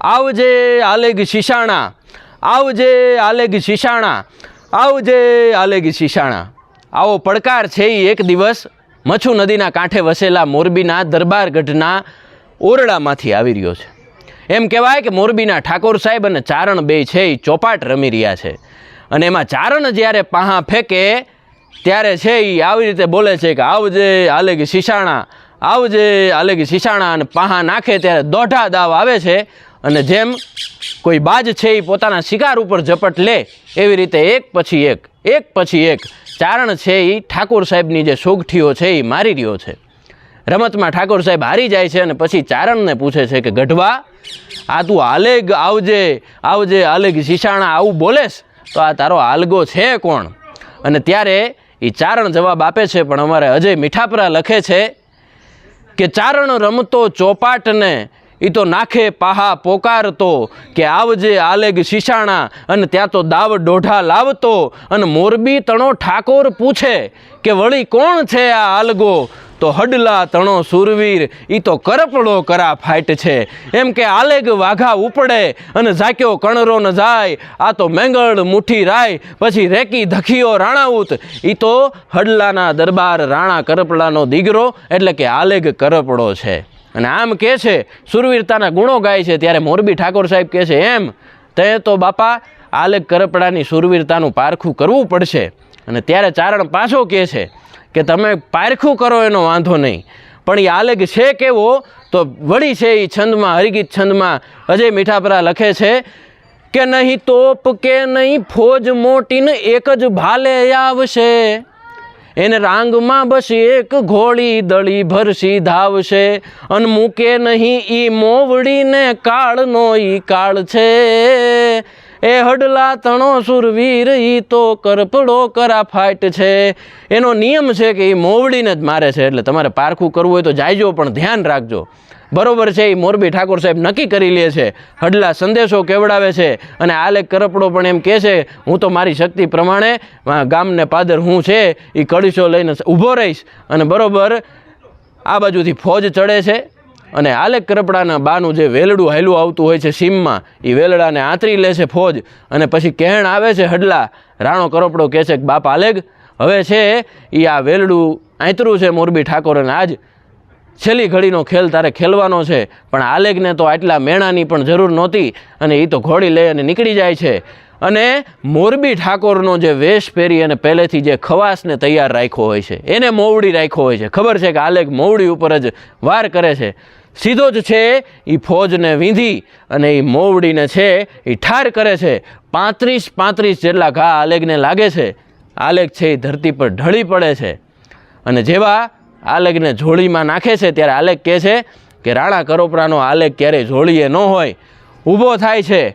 આવજે આલેગ શિશાણા, આવજે આલેગ શિશાણા, આવજે આલેગ શિશાણા. આવો પડકાર છે એ એક દિવસ મચ્છુ નદીના કાંઠે વસેલા મોરબીના દરબારગઢના ઓરડામાંથી આવી રહ્યો છે. એમ કહેવાય કે મોરબીના ઠાકોર સાહેબ અને ચારણ બે છે એ ચોપાટ રમી રહ્યા છે. અને એમાં ચારણ જ્યારે પાહા ફેંકે ત્યારે છે એ આવી રીતે બોલે છે કે આવજે આલેગ શિશાણા, આવજે આલેગ શિશાણા અને પાહા નાખે ત્યારે દોઢા દાવ આવે છે. અને જેમ કોઈ બાજ છે એ પોતાના શિકાર ઉપર ઝપટ લે, એવી રીતે એક પછી એક એક પછી એક ચારણ છે એ ઠાકોર સાહેબની જે સોગઠીઓ છે એ મારી રહ્યો છે. રમતમાં ઠાકોર સાહેબ હારી જાય છે અને પછી ચારણને પૂછે છે કે, ગઢવા, આ તું આલેગ આવજે આવજે આલેગ શિશાણા, આવું બોલેસ? તો આ તારો આલગો છે કોણ? અને ત્યારે એ ચારણ જવાબ આપે છે, પણ અમારે અજય મીઠાપરા લખે છે કે, ચારણ રમતો ચોપાટને એ તો નાખે પાહા પોકારતો કે આવજે આલેગ શિશાણા અને ત્યાં તો દાવ ડોઢા લાવતો અને મોરબી તણો ઠાકોર પૂછે કે વળી કોણ છે આ આલગો? તો હડલા તણો સુરવીર એ તો કરપડો કરા ફાઇટ છે. એમ કે આલેગ વાઘા ઉપડે અને ઝાક્યો કણરો ન જાય. આ તો મેંગળ મુઠ્ઠી રાય, પછી રેકી ધખીઓ રાણાઉત. એ તો હડલાના દરબાર રાણા કરપડાનો દીગરો, એટલે કે આલેગ કરપડો છે. અને આમ કહે છે, સુરવીરતાના ગુણો ગાય છે. ત્યારે મોરબી ઠાકોર સાહેબ કહે છે, એમ, તે તો બાપા આલેખ કરપડાની સુરવીરતાનું પારખું કરવું પડશે. અને ત્યારે ચારણ પાછો કહે છે કે, તમે પારખું કરો, એનો વાંધો નહીં. પણ એ આલેખ છે કેવો, તો વળી છે એ છંદમાં, હરિગીત છંદમાં અજય મીઠાપરા લખે છે કે નહીં તોપ કે નહીં ફોજ મોટીને એક જ ભાલે આવશે. એને રાંગમાં બસ એક ઘોડી દળી ભરસી ધાવશે. અન મૂકે નહીં ઈ મોવડીને કાળનો ઈ કાળ છે. એ હડલા તણો સુરવીર, ઈ તો કરપડો કરા ફાઇટ છે. એનો નિયમ છે કે એ મોવડીને જ મારે છે, એટલે તમારે પારખું કરવું હોય તો જાયજો, પણ ધ્યાન રાખજો. બરોબર છે એ મોરબી ઠાકોર સાહેબ નક્કી કરી લે છે, હડલા સંદેશો કેવડાવે છે, અને આલેખ કરપડો પણ એમ કહે છે, હું તો મારી શક્તિ પ્રમાણે ગામને પાદર હું છે એ કડીશો લઈને ઊભો રહીશ. અને બરોબર, આ બાજુથી ફોજ ચડે છે અને આલેખ કરપડાના બાનું જે વેલડું હાયલું આવતું હોય છે સીમમાં એ વેલડાને આંતરી લે છે ફોજ અને પછી કહેણ આવે છે હડલા. રાણો કરપડો કહે છે કે, બાપ આલેગ હવે છે એ આ વેલડું આંતરું છે મોરબી ઠાકોર અને આજ. છેલ્લી ઘડીનો ખેલ તારે ખેલવાનો છે, પણ આલેગને તો આટલા મેણાની પણ જરૂર નહોતી અને એ તો ઘોડી લઈ અને નીકળી જાય છે. અને મોરબી ઠાકોરનો જે વેશ પહેરી અને પહેલેથી જે ખવાસને તૈયાર રાખ્યો હોય છે, એને મોવડી રાખ્યો હોય છે. ખબર છે કે આલેક મોવડી ઉપર જ વાર કરે છે. સીધો જ છે એ ફોજને વીંધી અને એ મોવડીને છે એ ઠાર કરે છે. પાંત્રીસ પાંત્રીસ જેટલા ઘા આલેગને લાગે છે. આલેગ છે એ ધરતી પર ઢળી પડે છે. અને જેવા આલેગને ઝોળીમાં નાખે છે, ત્યારે આલેગ કહે છે કે, રાણા કરોપરાનો આલેગ ક્યારેય ઝોળીએ ન હોય. ઊભો થાય છે,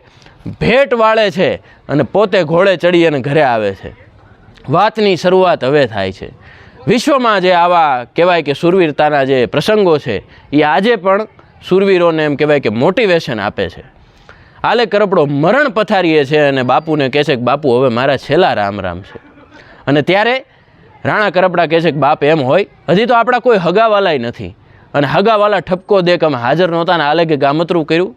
ભેટ વાળે છે અને પોતે ઘોડે ચડી અને ઘરે આવે છે. વાતની શરૂઆત હવે થાય છે. વિશ્વમાં જે આવા કહેવાય કે સુરવીરતાના જે પ્રસંગો છે, એ આજે પણ સુરવીરોને એમ કહેવાય કે મોટિવેશન આપે છે. આલે કરપડો મરણ પથારીએ છે અને બાપુને કહે છે કે, બાપુ, હવે મારા છેલ્લા રામ રામ છે. અને ત્યારે રાણા કરપડા કહે છે કે, બાપ, એમ હોય? હજી તો આપણા કોઈ હગાવાલાય નથી. અને હગાવાલા ઠપકો દે કે અમે હાજર નહોતા ને આલે કે ગામતરું કર્યું?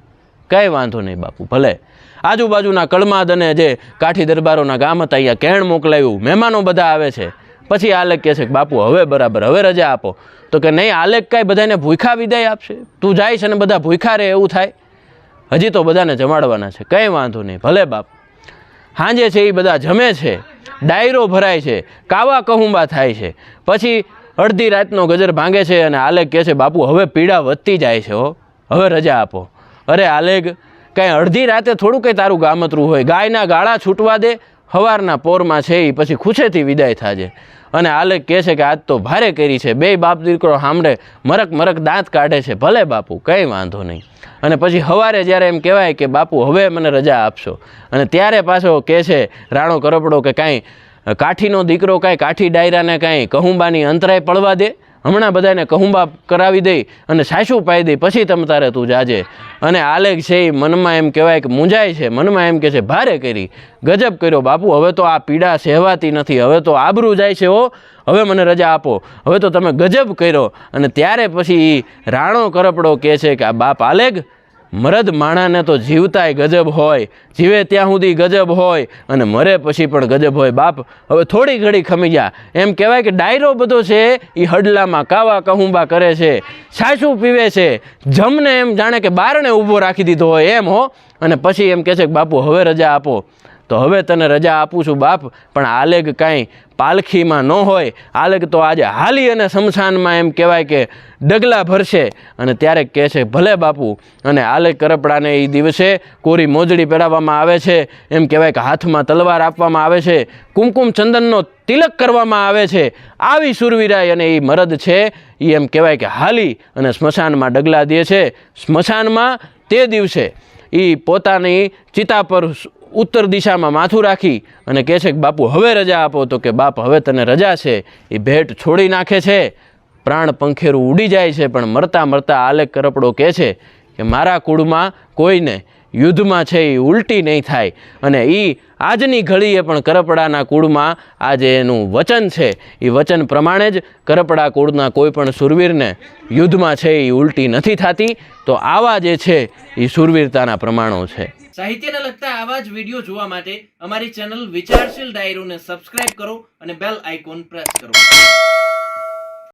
કાંઈ વાંધો નહીં બાપુ, ભલે. આજુબાજુના કળમાદ અને જે કાઠી દરબારોના ગામ હતા, અહીંયા કેણ મોકલાવ્યું મહેમાનો બધા આવે છે. પછી આલેખ કહે છે કે, બાપુ, હવે બરાબર, હવે રજા આપો. તો કે નહીં, આલેખ કાંઈ બધાને ભૂખા વિદાય આપશે? તું જાય છે ને બધા ભૂખા રહે એવું થાય? હજી તો બધાને જમાડવાના છે, કંઈ વાંધો નહીં, ભલે બાપ. સાંજે છે એ બધા જમે છે, ડાયરો ભરાય છે, કાવા કહુંબા થાય છે. પછી અડધી રાતનો ગજર ભાંગે છે અને આલેખ કહે છે, બાપુ, હવે પીડા વધતી જાય છે હો. હવે રજા આપો. અરે આલેખ, કાંઈ અડધી રાતે થોડું કંઈ તારું ગામતરું હોય. ગાયના ગાળા છૂટવા દે, હવારના પોરમાં છે એ પછી ખુશેથી વિદાય થાજે. અને આલેખ કહે છે કે આજ તો ભારે કરી છે. બે બાપ દીકરો સાંભળે, મરક મરક દાંત કાઢે છે. ભલે બાપુ, કંઈ વાંધો નહીં. અને પછી સવારે જ્યારે એમ કહેવાય કે બાપુ, હવે મને રજા આપશો. અને ત્યારે પાછો કહે છે રાણો કરપડો કે કાંઈ કાઠીનો દીકરો, કાંઈ કાઠી ડાયરાને કાંઈ કહુંબાની અંતરાય પડવા દે. હમણાં બધાને કહુંબા કરાવી દઈ અને સાસુ પાઈ દઈ પછી તમ તારે તું જાજે. અને આલેખ છે એ મનમાં એમ કહેવાય કે મૂંઝાય છે, મનમાં એમ કે છે, ભારે કરી, ગજબ કર્યો બાપુ, હવે તો આ પીડા સહેવાતી નથી, હવે તો આબરૂ જાય છે હો, હવે મને રજા આપો, હવે તો તમે ગજબ કર્યો. અને ત્યારે પછી રાણો કરપડો કહે છે કે, આ બાપ આલેગ મરદ માણાને તો જીવતાય ગજબ હોય, જીવે ત્યાં સુધી ગજબ હોય અને મરે પછી પણ ગજબ હોય. બાપ, હવે થોડી ઘડી ખમી જા એમ કહેવાય કે ડાયરો બધો છે એ હડલામાં કાવા કહુંબા કરે છે છાશું પીવે છે. જમને એમ જાણે કે બારણે ઊભો રાખી દીધો હોય એમ, હો. અને પછી એમ કહે છે કે બાપુ, હવે રજા આપો. તો હવે તને રજા આપું છું બાપ, પણ આલેગ કાંઈ પાલખીમાં ન હોય. આલેગ તો આજે હાલી અને શમશાનમાં એમ કહેવાય કે ડગલા ભરશે. અને ત્યારે કહે છે, ભલે બાપુ. અને આલેગ કરપડાને એ દિવસે કોરી મોજડી પહેરાવવામાં આવે છે. એમ કહેવાય કે હાથમાં તલવાર આપવામાં આવે છે. કુમકુમ ચંદનનો તિલક કરવામાં આવે છે. આવી સુરવીરાય અને એ મરદ છે. એ એમ કહેવાય કે હાલી અને સ્મશાનમાં ડગલા દે છે. સ્મશાનમાં તે દિવસે એ પોતાની ચિતા પર ઉત્તર દિશામાં માથું રાખી અને કહે છે કે, બાપુ, હવે રજા આપો. તો કે, બાપ, હવે તને રજા છે. એ ભેટ છોડી નાખે છે. પ્રાણ પંખેરું ઉડી જાય છે, પણ મરતા મરતા આલેખ કરપડો કહે છે કે, મારા કુળમાં કોઈને યુદ્ધમાં છે એ ઉલટી નહીં થાય. અને એ આજની ઘડીએ પણ કરપડાના કુળમાં આ જે એનું વચન છે. એ વચન પ્રમાણે જ કરપડા કુળના કોઈ પણ સુરવીરને યુદ્ધમાં છે એ ઉલટી નથી થતી. તો આવા જે છે એ સુરવીરતાના પ્રમાણો છે. સાહિત્યને લગતા આવા જ વીડિયો જોવા માટે અમારી ચેનલ વિચારશીલ ડાયરોને સબસ્ક્રાઇબ કરો અને બેલ આઇકોન પ્રેસ કરો.